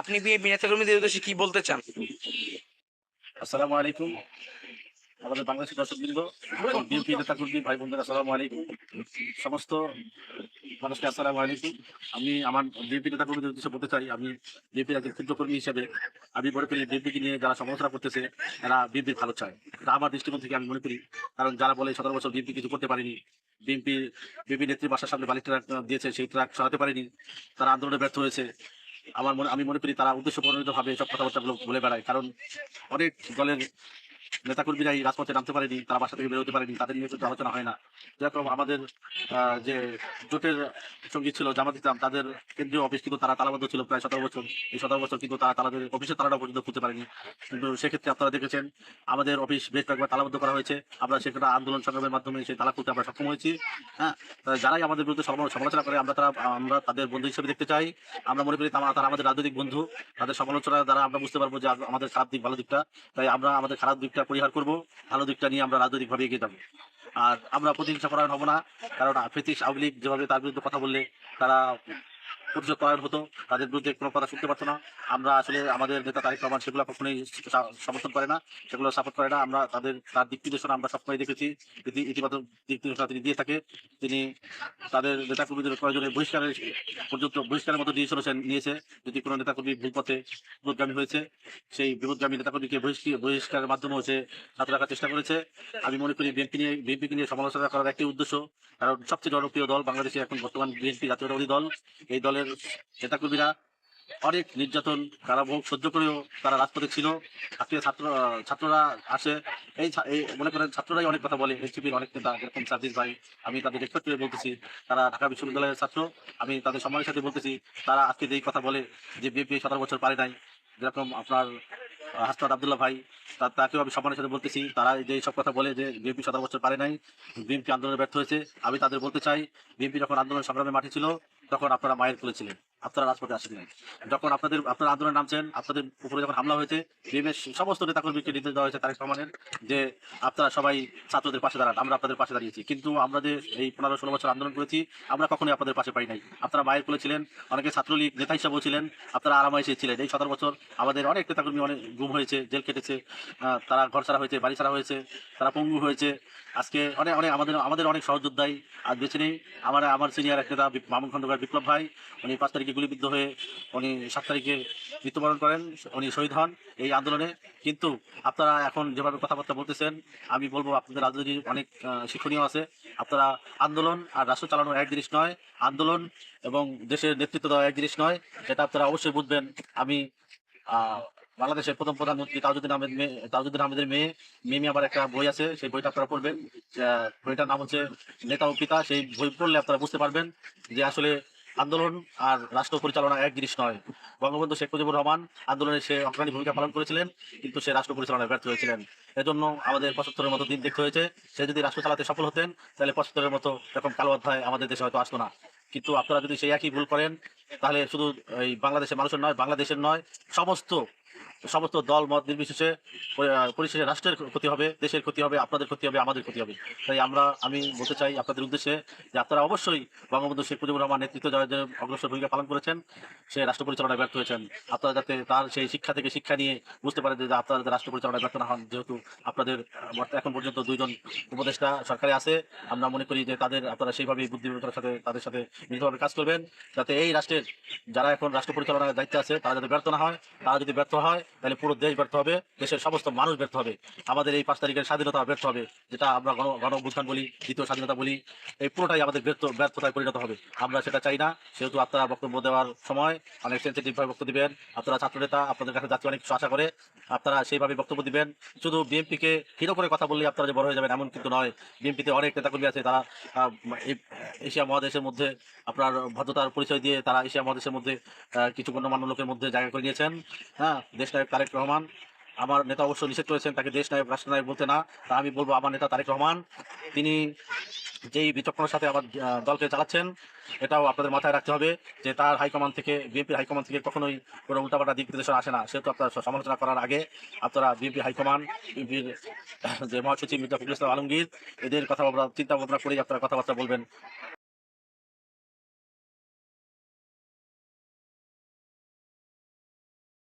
আপনি বিএনপি নেতাকর্মীদের উদ্দেশ্যে কি বলতে চান? আসসালামু আলাইকুম। আমাদের বাংলাদেশের দর্শকবৃন্দ বিএনপি নেতা কর্মী ভাই বোনদের আসসালামু আলাইকুম। সমস্ত মানুষকে আসসালামু আলাইকুম। আমি আমার বিএনপি নেতা কর্মীদের উদ্দেশ্যে বলতে চাই, আমি বিএনপির একজন ক্ষুদ্র কর্মী হিসেবে, আমি মনে করি বিএনপিকে নিয়ে যারা সমালোচনা করতেছে, তারা বিএনপির ভালো চায়। এটা আমার দৃষ্টিকোণ থেকে আমি মনে করি, কারণ যারা বলে সতেরো বছর বিএনপি কিছু করতে পারেনি, বিএনপি বিএনপি নেত্রী বাসার সামনে বালি ট্রাক দিয়েছে, সেই ট্রাক সরাতে পারেনি, তারা আন্দোলনে ব্যর্থ হয়েছে। আমার মনে, আমি মনে করি তারা উদ্দেশ্য প্রণোদিত ভাবে এসব কথাবার্তাগুলো বলে বেড়ায়। কারণ অনেক দলের নেতাকর্মীরা এই রাজপথে নামতে পারেনি, তারা বাসা থেকে বেরোতে পারেনি, তাদের নিয়ে কিন্তু আলোচনা হয় না। যেরকম আমাদের যে জোটের সঙ্গী ছিল জামাত ইসলাম, তাদের কেন্দ্রীয় অফিস কিন্তু তারা তালাবদ্ধ ছিল প্রায় সতেরো বছর। এই সতেরো বছর কিন্তু তারা তাদের অফিসে তালাটা পর্যন্ত খুলতে পারেনি। কিন্তু সেক্ষেত্রে আপনারা দেখেছেন, আমাদের অফিস বেশ কয়েকবার তালাবদ্ধ করা হয়েছে। আমরা সেখানে আন্দোলন সংগ্রামের মাধ্যমে সেই তালা খুলতে আমরা সক্ষম হয়েছি। হ্যাঁ যারাই আমাদের বিরুদ্ধে সমালোচনা করে, আমরা তারা, আমরা তাদের বন্ধু হিসেবে দেখতে চাই। আমরা মনে করি তারা তারা আমাদের রাজনৈতিক বন্ধু। তাদের সমালোচনা দ্বারা আমরা বুঝতে পারব যে আমাদের খারাপ দিক, ভালো দিকটা। তাই আমরা আমাদের খারাপ দিকটা পরিহার করব। ভালো দিকটা নিয়ে আমরা রাজনৈতিকভাবে এগিয়ে যাব। আর আমরা প্রতিহিংসা পরায়ণ হব না, কারণ ফেতিস আওয়ামী লীগ যেভাবে তার বিরুদ্ধে কথা বললে, তারা প্রতিশোধ পরায়ণ হতো তাদের বিরুদ্ধে কোনো কথা শুনতে পারতো না। আমরা আসলে আমাদের নেতা তারিক রহমান সেগুলো কখনোই সমর্থন করে না, সেগুলো সাপোর্ট করে না। আমরা তাদের, তার দিক নির্দেশনা আমরা সবসময় দেখেছি। ইতিবাচক দিক নির্দেশনা তিনি দিয়ে থাকে। তিনি তাদের নেতাকর্মীদের প্রয়োজনে বহিষ্কারের পর্যন্ত বহিষ্কারের মতো ডিসিশন নিয়েছে। যদি কোনো নেতাকর্মী ভুল পথে বিপদগামী হয়েছে, সেই বিপদগামী নেতাকর্মীকে বহিষ্কার বহিষ্কারের মাধ্যমে হচ্ছে হাত রাখার চেষ্টা করেছে। আমি মনে করি বিএনপি নিয়ে বিএনপিকে নিয়ে সমালোচনা করার একটি উদ্দেশ্য। কারণ সবচেয়ে জনপ্রিয় দল বাংলাদেশে এখন বর্তমান বিএনপি জাতীয়তাবাদী দল। এই দলের নেতাকর্মীরা অনেক নির্যাতন, তারা কারাভোগ সহ্য করেও তারা রাজপথে ছিল। আজকে ছাত্র, ছাত্ররা আসে। এই মনে করেন ছাত্ররাই অনেক কথা বলে। এনসিপির অনেক নেতা, যেরকম সার্জিস ভাই, আমি তাদের রেসপেক্ট করে বলতেছি। তারা ঢাকা বিশ্ববিদ্যালয়ের ছাত্র, আমি তাদের সম্মানের সাথে বলতেছি। তারা আজকে যেই কথা বলে যে বিএনপি সতেরো বছর পারে নাই, যেরকম আপনার হাসনাত আবদুল্লাহ ভাই তাকেও আমি সম্মানের সাথে বলতেছি। তারা যে সব কথা বলে যে বিএনপি সতেরো বছর পারে নাই, বিএনপি আন্দোলনে ব্যর্থ হয়েছে, আমি তাদের বলতে চাই, বিএনপি যখন আন্দোলন সংগ্রামে মাঠে ছিল তখন আপনারা মায়ের খুলেছিলেন আপনারা রাজপথে আসেন যখন আপনাদের, আপনারা আন্দোলনে নামছেন, আপনাদের উপরে যখন হামলা হয়েছে বিএমএস সমস্ত নেতাকর্মীকে নির্দেশ দেওয়া হয়েছে তারেক রহমানের, যে আপনারা সবাই ছাত্রদের পাশে দাঁড়ান, আমরা আপনাদের পাশে দাঁড়িয়েছি। কিন্তু আমরা যে এই পনেরো ষোলো বছর আন্দোলন করেছি, আমরা কখনোই আপনাদের পাশে পাই নাই। আপনারা মায়ের কোলে ছিলেন, অনেকে ছাত্রলীগ নেতা হিসাবেও ছিলেন, আপনারা আরামাইশে ছিলেন। এই সতেরো বছর আমাদের অনেক নেতাকর্মী অনেক গুম হয়েছে, জেল কেটেছে তারা ঘর ছাড়া হয়েছে, বাড়ি ছাড়া হয়েছে, তারা পঙ্গু হয়েছে। আজকে অনেক অনেক আমাদের আমাদের অনেক সহযোদ্ধাই আজ বেছে নেই। আমার আমার সিনিয়র এক নেতা, মামুন খন্দকার বিপ্লব ভাই, উনি পাঁচ তারিখে গুলিবিদ্ধ হয়ে উনি সাত তারিখে মৃত্যুবরণ করেন, উনি শহীদ হন এই আন্দোলনে। কিন্তু আপনারা এখন যেভাবে কথাবার্তা বলতেছেন, আমি বলব আপনাদের রাজনীতি অনেক শিক্ষণীয় আছে। আপনারা আন্দোলন আর রাষ্ট্র চালানো এক জিনিস নয়, আন্দোলন এবং দেশের নেতৃত্ব দেওয়া এক জিনিস নয় সেটা আপনারা অবশ্যই বুঝবেন। আমি বাংলাদেশের প্রথম প্রধানমন্ত্রী তাজউদ্দিন আহমেদ মেয়ে তাজউদ্দিন আহমেদের মেয়ে মিমি আবার একটা বই আছে, সেই বইটা আপনারা পড়বেন। বইটার নাম হচ্ছে নেতা ও পিতা, সেই বই পড়লে আপনারা বুঝতে পারবেন যে আসলে আন্দোলন আর রাষ্ট্র পরিচালনা এক জিনিস নয়। বঙ্গবন্ধু শেখ মুজিবুর রহমান আন্দোলনে সে অগ্রণী ভূমিকা পালন করেছিলেন, কিন্তু সে রাষ্ট্র পরিচালনায় ব্যর্থ হয়েছিলেন। এজন্য আমাদের পঁচাত্তরের মতো দিন দেখতে হয়েছে। সে যদি রাষ্ট্র চালাতে সফল হতেন, তাহলে পঁচাত্তরের মতো এরকম কালো অধ্যায় আমাদের দেশে হয়তো আসতো না। কিন্তু আপনারা যদি সেই একই ভুল করেন, তাহলে শুধু এই বাংলাদেশের মানুষের নয়, বাংলাদেশের নয়, সমস্ত সমস্ত দল, মত নির্বিশেষে, পরি- পরিশেষে রাষ্ট্রের ক্ষতি হবে, দেশের ক্ষতি হবে, আপনাদের ক্ষতি হবে, আমাদের ক্ষতি হবে। তাই আমরা, আমি বলতে চাই আপনাদের উদ্দেশ্যে যে আপনারা অবশ্যই বঙ্গবন্ধু শেখ মুজিবুর রহমান নেতৃত্ব যারা যে অগ্রসর ভূমিকা পালন করেছেন। সে রাষ্ট্র পরিচালনায় ব্যর্থ হয়েছেন। আপনারা যাতে তার সেই শিক্ষা থেকে শিক্ষা নিয়ে বুঝতে পারেন যে আপনারা যাতে রাষ্ট্র পরিচালনায় ব্যর্থ না হন, যেহেতু আপনাদের এখন পর্যন্ত দুইজন উপদেষ্টা সরকারে আছে। আমরা মনে করি যে তাদের, আপনারা সেইভাবে বুদ্ধিমত্তার সাথে, তাদের সাথে মিলিতভাবে কাজ করবেন। যাতে এই রাষ্ট্রের, যারা এখন রাষ্ট্র পরিচালনার দায়িত্বে আছে, তারা যাতে ব্যর্থ না হয়, তারা যদি ব্যর্থ হয় তাহলে পুরো দেশ ব্যর্থ হবে, দেশের সমস্ত মানুষ ব্যর্থ হবে। আমাদের এই পাঁচ তারিখের স্বাধীনতা ব্যর্থ হবে, যেটা আমরা গণ গণ বলি, দ্বিতীয় স্বাধীনতা বলি, এই পুরোটাই আমাদের ব্যর্থ, ব্যর্থতায় পরিণত হবে। আমরা সেটা চাই না, সেহেতু আপনারা বক্তব্য দেওয়ার সময় অনেক সেন্সিটিভ ভাবে বক্তব্য দিবেন। আপনারা ছাত্রনেতা, আপনাদের কাছে জাতীয় অনেক আশা করে, আপনারা সেইভাবে বক্তব্য দিবেন। শুধু বিএনপিকে হিরো করে কথা বললে আপনারা যে বড় হয়ে যাবেন, এমন কিন্তু নয়। বিএনপিতে অনেক নেতাকর্মী আছে, তারা এশিয়া মহাদেশের মধ্যে আপনার ভদ্রতার পরিচয় দিয়ে তারা এশিয়া মহাদেশের মধ্যে কিছু গণ্যমান্য লোকের মধ্যে জায়গা করে নিয়েছেন। হ্যাঁ দেশ নায়ক তারেক রহমান। আমার নেতা অবশ্য নিষেধ করেছেন, তাকে দেশ নায়ক, রাষ্ট্র নায়ক বলতে না। তা আমি বলব আমার নেতা তারেক রহমান। তিনি যেই বিচক্ষণের সাথে আমার দলকে চালাচ্ছেন, এটাও আপনাদের মাথায় রাখতে হবে যে তার হাইকমান্ড থেকে, বিএনপির হাইকমান্ড থেকে কখনোই কোনো উল্টাপাল্টা দিক নির্দেশনা আসে না। সেহেতু আপনারা সমালোচনা করার আগে আপনারা বিএনপি হাইকমান্ড, বিএনপির, যে মহাসচিব মির্জা ফখরুল ইসলাম আলমগীর, এদের কথা চিন্তা ভাবনা করেই আপনারা কথাবার্তা বলবেন।